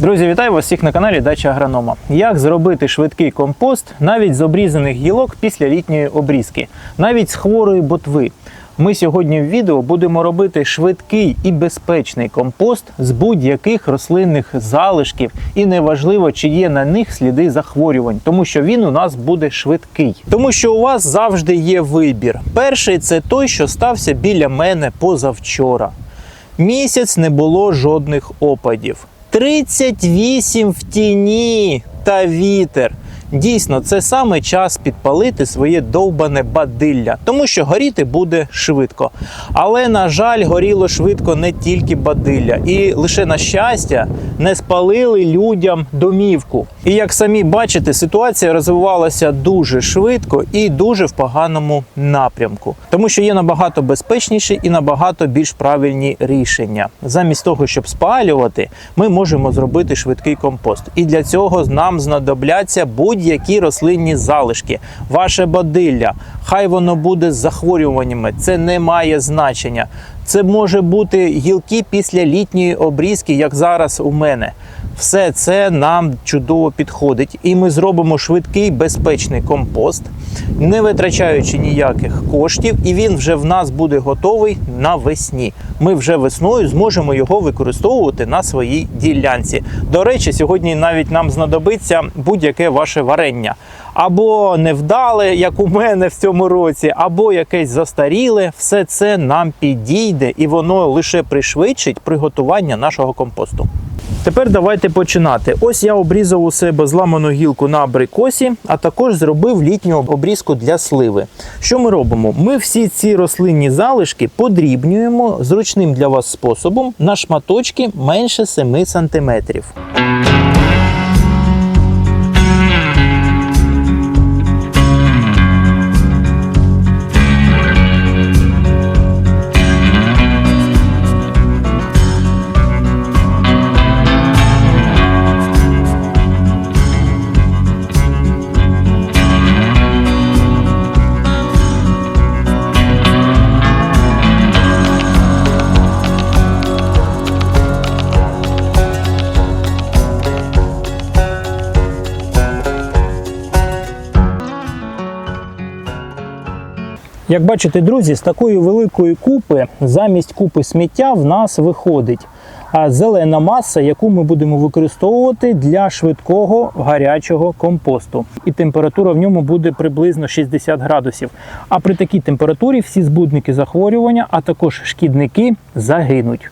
Друзі, вітаю вас всіх на каналі Дача Агронома. Як зробити швидкий компост навіть з обрізаних гілок після літньої обрізки, навіть з хворої ботви. Ми сьогодні в відео будемо робити швидкий і безпечний компост з будь-яких рослинних залишків, і неважливо, чи є на них сліди захворювань, тому що він у нас буде швидкий. Тому що у вас завжди є вибір. Перший це той, що стався біля мене позавчора. Місяць не було жодних опадів. 38 в тіні та вітер. Дійсно, це саме час підпалити своє довбане бадилля, тому що горіти буде швидко. Але, на жаль, горіло швидко не тільки бадилля, і лише на щастя не спалили людям домівку. І як самі бачите, ситуація розвивалася дуже швидко і дуже в поганому напрямку, тому що є набагато безпечніші і набагато більш правильні рішення. Замість того, щоб спалювати, ми можемо зробити швидкий компост. І для цього нам знадобляться будь-які рослинні залишки, ваше бадилля. Хай воно буде з захворюваннями, це не має значення. Це може бути гілки після літньої обрізки, як зараз у мене. Все це нам чудово підходить, і ми зробимо швидкий безпечний компост, не витрачаючи ніяких коштів, і він вже в нас буде готовий навесні. Ми вже весною зможемо його використовувати на своїй ділянці. До речі, сьогодні навіть нам знадобиться будь-яке ваше варення. Або невдале, як у мене в цьому році, або якесь застаріле, все це нам підійде і воно лише пришвидшить приготування нашого компосту. Тепер давайте починати. Ось я обрізав у себе зламану гілку на абрикосі, а також зробив літню обрізку для сливи. Що ми робимо? Ми всі ці рослинні залишки подрібнюємо зручним для вас способом на шматочки менше 7 см. Як бачите, друзі, з такої великої купи замість купи сміття в нас виходить зелена маса, яку ми будемо використовувати для швидкого гарячого компосту. І температура в ньому буде приблизно 60 градусів. А при такій температурі всі збудники захворювання, а також шкідники загинуть.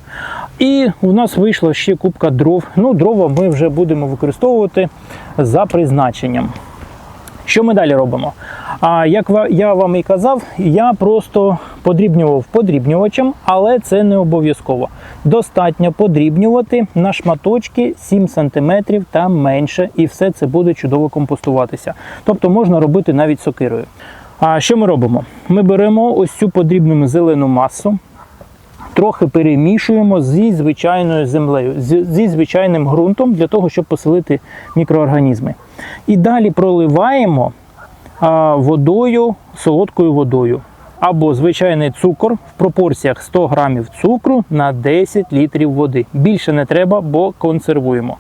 І у нас вийшла ще купка дров. Ну, дрова ми вже будемо використовувати за призначенням. Що ми далі робимо? А як я вам і казав, я просто подрібнював подрібнювачем, але це не обов'язково. Достатньо подрібнювати на шматочки 7 см та менше, і все це буде чудово компостуватися. Тобто можна робити навіть сокирою. А що ми робимо? Ми беремо ось цю подрібнену зелену масу, трохи перемішуємо зі звичайною землею, зі звичайним ґрунтом для того, щоб поселити мікроорганізми. І далі проливаємо водою, солодкою водою. Або звичайний цукор в пропорціях 100 грамів цукру на 10 літрів води. Більше не треба, бо консервуємо.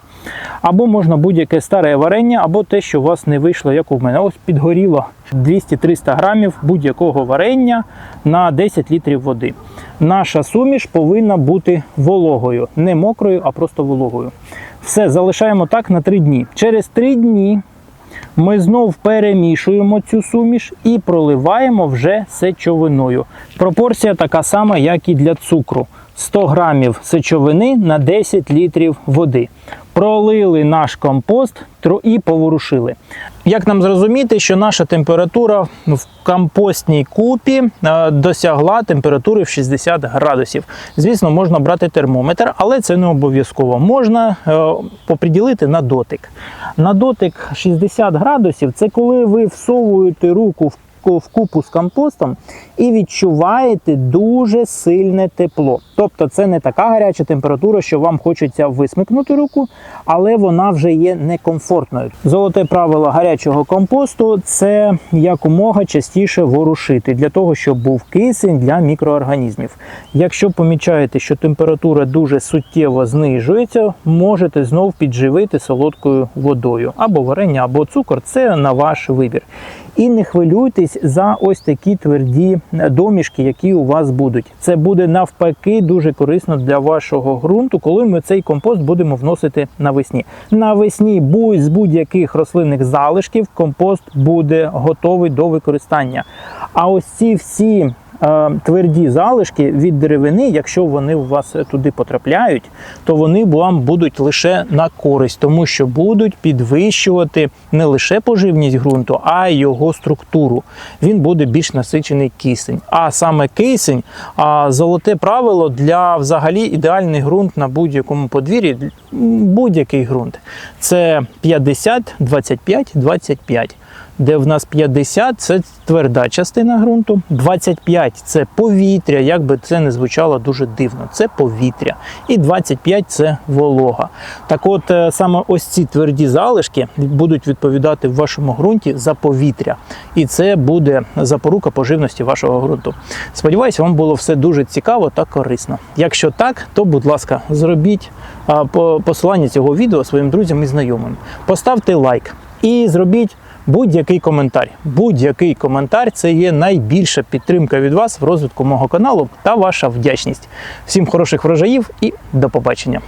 Або можна будь-яке старе варення, або те, що у вас не вийшло, як у мене. Ось підгоріло 200-300 грамів будь-якого варення на 10 літрів води. Наша суміш повинна бути вологою, не мокрою, а просто вологою. Все, залишаємо так на 3 дні. Через 3 дні ми знов перемішуємо цю суміш і проливаємо вже сечовиною. Пропорція така сама, як і для цукру. 100 грамів сечовини на 10 літрів води. Пролили наш компост і поворушили. Як нам зрозуміти, що наша температура в компостній купі е, досягла температури в 60 градусів? Звісно, можна брати термометр, але це не обов'язково. Можна е, поприділити на дотик. На дотик 60 градусів це коли ви всовуєте руку в швидко в купу з компостом і відчуваєте дуже сильне тепло. Тобто це не така гаряча температура, що вам хочеться висмикнути руку, але вона вже є некомфортною. Золоте правило гарячого компосту це якомога частіше ворушити для того, щоб був кисень для мікроорганізмів. Якщо помічаєте, що температура дуже суттєво знижується, можете знов підживити солодкою водою або варення, або цукор це на ваш вибір. І не хвилюйтесь за ось такі тверді домішки, які у вас будуть. Це буде навпаки дуже корисно для вашого ґрунту, коли ми цей компост будемо вносити навесні. Навесні з будь-яких рослинних залишків компост буде готовий до використання. А ось ці всі е, тверді залишки від деревини, якщо вони у вас туди потрапляють, то вони вам будуть лише на користь, тому що будуть підвищувати не лише поживність ґрунту, а й його структуру. Він буде більш насичений кисень. А саме кисень, а золоте правило для взагалі ідеальний ґрунт на будь-якому подвір'ї, будь-який ґрунт. Це 50, 25, 25 де в нас 50 це тверда частина ґрунту, 25 це повітря, як би це не звучало дуже дивно. Це повітря. І 25 це волога. Так от е, саме ось ці тверді залишки будуть відповідати в вашому ґрунті за повітря. І це буде запорука поживності вашого ґрунту. Сподіваюсь, вам було все дуже цікаво та корисно. Якщо так, то будь ласка, зробіть по- посилання цього відео своїм друзям і знайомим. Поставте лайк і зробіть будь-який коментар. Будь-який коментар це є найбільша підтримка від вас в розвитку мого каналу та ваша вдячність. Всім хороших врожаїв і до побачення!